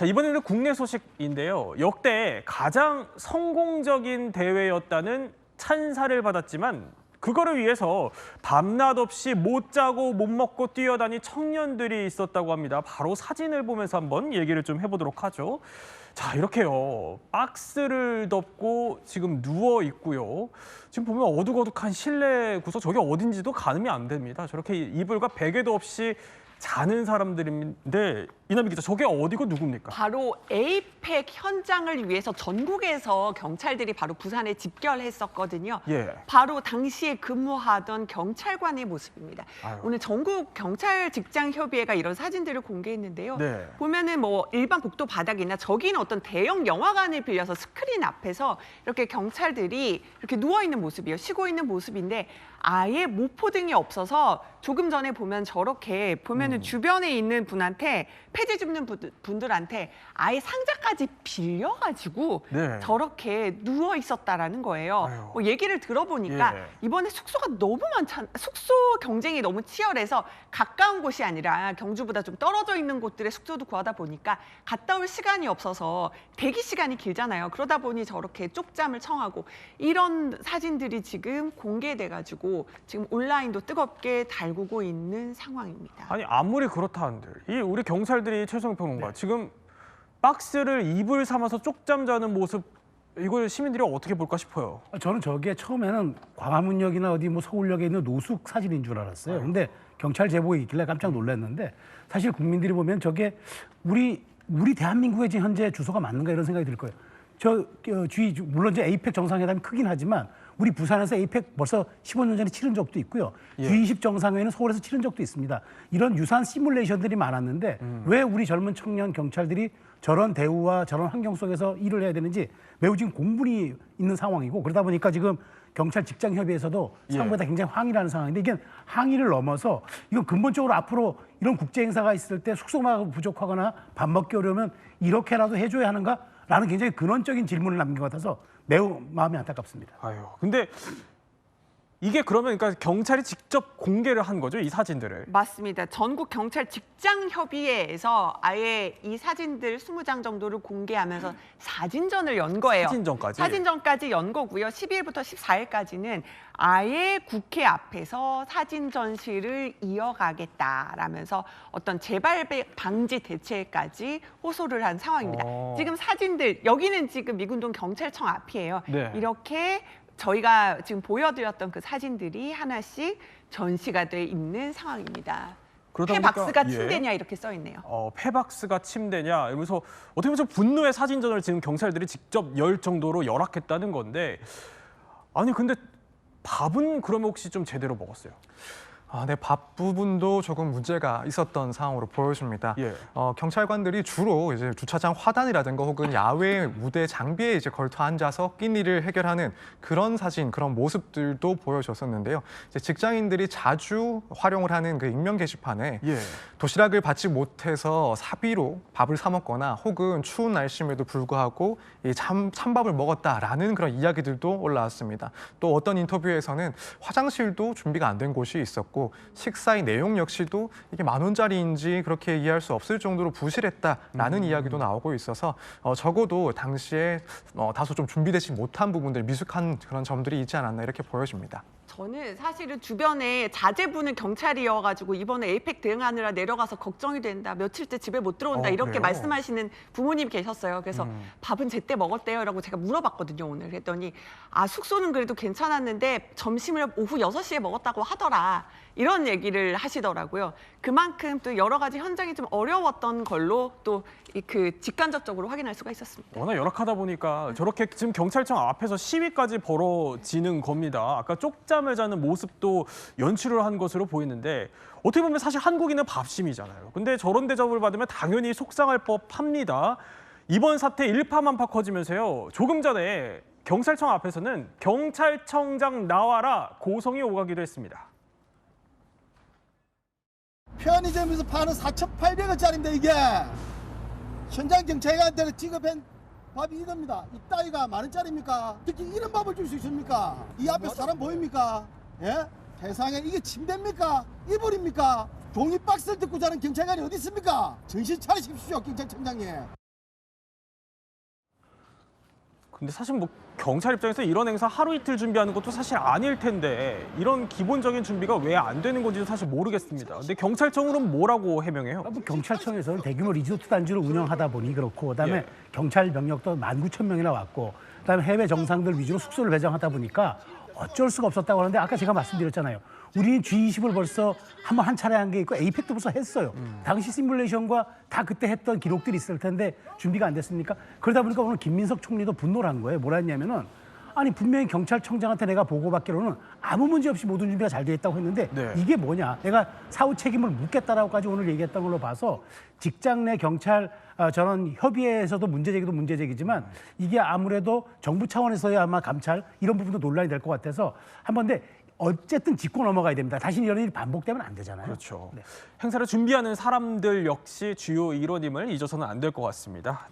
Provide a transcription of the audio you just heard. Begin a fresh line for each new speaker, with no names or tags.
자, 이번에는 국내 소식인데요. 역대 가장 성공적인 대회였다는 찬사를 받았지만 그거를 위해서 밤낮 없이 못 자고 못 먹고 뛰어다니 청년들이 있었다고 합니다. 바로 사진을 보면서 한번 얘기를 좀 해보도록 하죠. 자, 이렇게요. 박스를 덮고 지금 누워 있고요. 지금 보면 어둑어둑한 실내 구석 저게 어딘지도 가늠이 안 됩니다. 저렇게 이불과 베개도 없이 자는 사람들인데 이남희 기자 저게 어디고 누굽니까?
바로 에이펙 현장을 위해서 전국에서 경찰들이 바로 부산에 집결했었거든요.
예.
바로 당시에 근무하던 경찰관의 모습입니다.
아유.
오늘 전국 경찰 직장 협의회가 이런 사진들을 공개했는데요.
네.
보면은 뭐 일반 복도 바닥이나 저기는 어떤 대형 영화관을 빌려서 스크린 앞에서 이렇게 경찰들이 이렇게 누워 있는 모습이에요. 쉬고 있는 모습인데 아예 모포등이 없어서 조금 전에 보면 저렇게 보면 은
음.
주변에 있는 분한테 폐지 줍는 분- 분들한테 아예 상자까지 빌려가지고
네.
저렇게 누워 있었다라는 거예요.
아유.
뭐 얘기를 들어보니까
예.
이번에 숙소가 너무 많잖아. 숙소 경쟁이 너무 치열해서 가까운 곳이 아니라 경주보다 좀 떨어져 있는 곳들의 숙소도 구하다 보니까 갔다 올 시간이 없어서 대기 시간이 길잖아요. 그러다 보니 저렇게 쪽잠을 청하고 이런 사진들이 지금 공개돼 가지고 지금 온라인도 뜨겁게 달구고 있는 상황입니다.
아니 아무리 그렇다 한들 이 우리 경찰들이 최성 평론가 지금 박스를 이불 삼아서 쪽잠 자는 모습 이걸 시민들이 어떻게 볼까 싶어요.
저는 저게 처음에는 광화문역이나 어디 뭐 서울역에 있는 노숙 사진인 줄 알았어요. 근데 경찰 제보가 있길래 깜짝 놀랐는데 사실 국민들이 보면 저게 우리 우리 대한민국의 지금 현재 주소가 맞는가 이런 생각이 들 거예요. 저 어, 주위 물론 이제 에이펙 정상회담이 크긴 하지만 우리 부산에서 에이펙 벌써 15년 전에 치른 적도 있고요.
예.
G20 정상회의는 서울에서 치른 적도 있습니다. 이런 유사한 시뮬레이션들이 많았는데 왜 우리 젊은 청년 경찰들이 저런 대우와 저런 환경 속에서 일을 해야 되는지 매우 지금 공분이 있는 상황이고 그러다 보니까 지금 경찰 직장 협의에서도
예.
상부에다 굉장히 항의를 하는 상황인데 이게 항의를 넘어서 이건 근본적으로 앞으로 이런 국제 행사가 있을 때 숙소가 부족하거나 밥 먹기 어려우면 이렇게라도 해줘야 하는가 라는 굉장히 근원적인 질문을 남긴 것 같아서 매우 마음이 안타깝습니다.
아유 근데 이게 그러면 그러니까 경찰이 직접 공개를 한 거죠 이 사진들을.
맞습니다. 전국 경찰 직장 협의회에서 아예 이 사진들 20장 정도를 공개하면서 사진전을 연 거예요.
사진전까지?
사진전까지 연 거고요. 12일부터 14일까지는 아예 국회 앞에서 사진 전시를 이어가겠다라면서 어떤 재발 방지 대책까지 호소를 한 상황입니다.
어.
지금 사진들 여기는 지금 미군동 경찰청 앞이에요.
네.
이렇게 저희가 지금 보여드렸던 그 사진들이 하나씩 전시가 돼 있는 상황입니다.
그러다
폐박스가
예.
침대냐 이렇게 써 있네요.
어, 폐박스가 침대냐 이러면서 어떻게 보면 좀 분노의 사진전을 지금 경찰들이 직접 열 정도로 열악했다는 건데 아니 근데 밥은 그러면 혹시 좀 제대로 먹었어요?
아, 네, 밥 부분도 조금 문제가 있었던 상황으로 보여집니다.
예.
어, 경찰관들이 주로 이제 주차장 화단이라든가 혹은 야외 무대 장비에 이제 걸터 앉아서 끼니를 해결하는 그런 사진, 그런 모습들도 보여줬었는데요. 이제 직장인들이 자주 활용을 하는 그 익명 게시판에
예.
도시락을 받지 못해서 사비로 밥을 사 먹거나 혹은 추운 날씨임에도 불구하고 이 참, 찬밥을 먹었다라는 그런 이야기들도 올라왔습니다. 또 어떤 인터뷰에서는 화장실도 준비가 안 된 곳이 있었고 식사의 내용 역시도 이게 만 원짜리인지 그렇게 이해할 수 없을 정도로 부실했다라는 이야기도 나오고 있어서 어, 적어도 당시에 어, 다소 좀 준비되지 못한 부분들 미숙한 그런 점들이 있지 않았나 이렇게 보여집니다.
저는 사실은 주변에 자제분은 경찰이어가지고 이번에 에이펙 대응하느라 내려가서 걱정이 된다. 며칠째 집에 못 들어온다.
어,
이렇게
그래요?
말씀하시는 부모님 계셨어요. 그래서
음.
밥은 제때 먹었대요. 라고 제가 물어봤거든요. 오늘 그랬더니 아 숙소는 그래도 괜찮았는데 점심을 오후 6시에 먹었다고 하더라. 이런 얘기를 하시더라고요. 그만큼 또 여러 가지 현장이 좀 어려웠던 걸로 또 그 직간접적으로 확인할 수가 있었습니다.
워낙 열악하다 보니까 저렇게 지금 경찰청 앞에서 시위까지 벌어지는 겁니다. 아까 쪽잠을 자는 모습도 연출을 한 것으로 보이는데 어떻게 보면 사실 한국인은 밥심이잖아요. 근데 저런 대접을 받으면 당연히 속상할 법합니다. 이번 사태 일파만파 커지면서요. 조금 전에 경찰청 앞에서는 경찰청장 나와라 고성이 오가기도 했습니다.
편의점에서 파는 4,800원짜리인데 이게 현장 경찰관한테는 지급한 밥이 이겁니다. 이 따위가 만 원짜리입니까? 특히 이런 밥을 줄 수 있습니까? 이 앞에 사람 보입니까? 예? 세상에 이게 침대입니까? 이불입니까? 종이 박스를 듣고 자는 경찰관이 어디 있습니까? 정신 차리십시오, 경찰청장님.
근데 사실 뭐 경찰 입장에서 이런 행사 하루 이틀 준비하는 것도 사실 아닐 텐데 이런 기본적인 준비가 왜 안 되는 건지도 사실 모르겠습니다. 근데 경찰청으로는 뭐라고 해명해요?
뭐 경찰청에서는 대규모 리조트 단지를 운영하다 보니 그렇고 그다음에
예.
경찰 병력도 19,000명이나 왔고 그다음에 해외 정상들 위주로 숙소를 배정하다 보니까 어쩔 수가 없었다고 하는데 아까 제가 말씀드렸잖아요. 우리는 G20을 벌써 한 번 한 차례 한 게 있고 에이펙도 벌써 했어요. 당시 시뮬레이션과 다 그때 했던 기록들이 있을 텐데 준비가 안 됐습니까? 그러다 보니까 오늘 김민석 총리도 분노를 한 거예요. 뭐라 했냐면은 아니 분명히 경찰청장한테 내가 보고받기로는 아무 문제 없이 모든 준비가 잘 돼 있다고 했는데
네.
이게 뭐냐? 내가 사후 책임을 묻겠다라고까지 오늘 얘기했던 걸로 봐서 직장 내 경찰 어, 저런 협의회에서도 문제 제기도 문제 제기지만 이게 아무래도 정부 차원에서의 아마 감찰 이런 부분도 논란이 될 것 같아서 한번 근데 어쨌든 짚고 넘어가야 됩니다. 다시 이런 일이 반복되면 안 되잖아요.
그렇죠.
네.
행사를 준비하는 사람들 역시 주요 일원임을 잊어서는 안 될 것 같습니다.